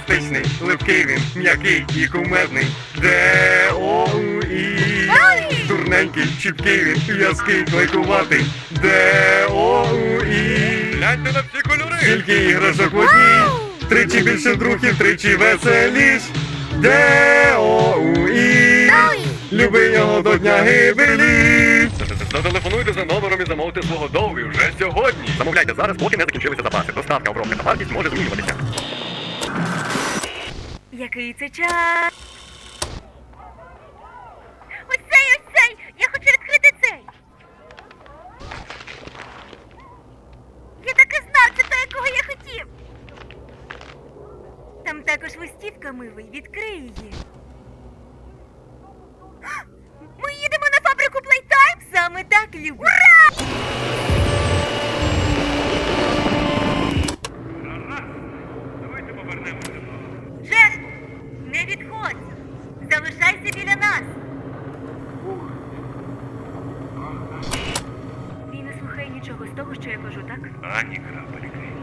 симпатичний, липкий він, м'який і кумедний. Де о і Дурненький, чіпкий він, в'язкий, клейкуватий. Де о і Гляньте на всі кольори! Скільки іграшок в одній, тричі більше друзів, тричі веселіш. Де о і Люби його до дня гибелі. Зателефонуйте за номером і замовте свого довгі вже сьогодні. Замовляйте зараз, поки не закінчилися запаси. Доставка, обробка та вартість може змінюватися. Який це час? Ось цей, ось цей! Я хочу відкрити цей! Я так і знав, це той, якого я хотів! Там також листівка милий, відкрий її. Ми їдемо на фабрику Playtime? Саме так, Люб. Залишайся біля нас! Він не слухає нічого з того, що я кажу, так? Ані крапельки.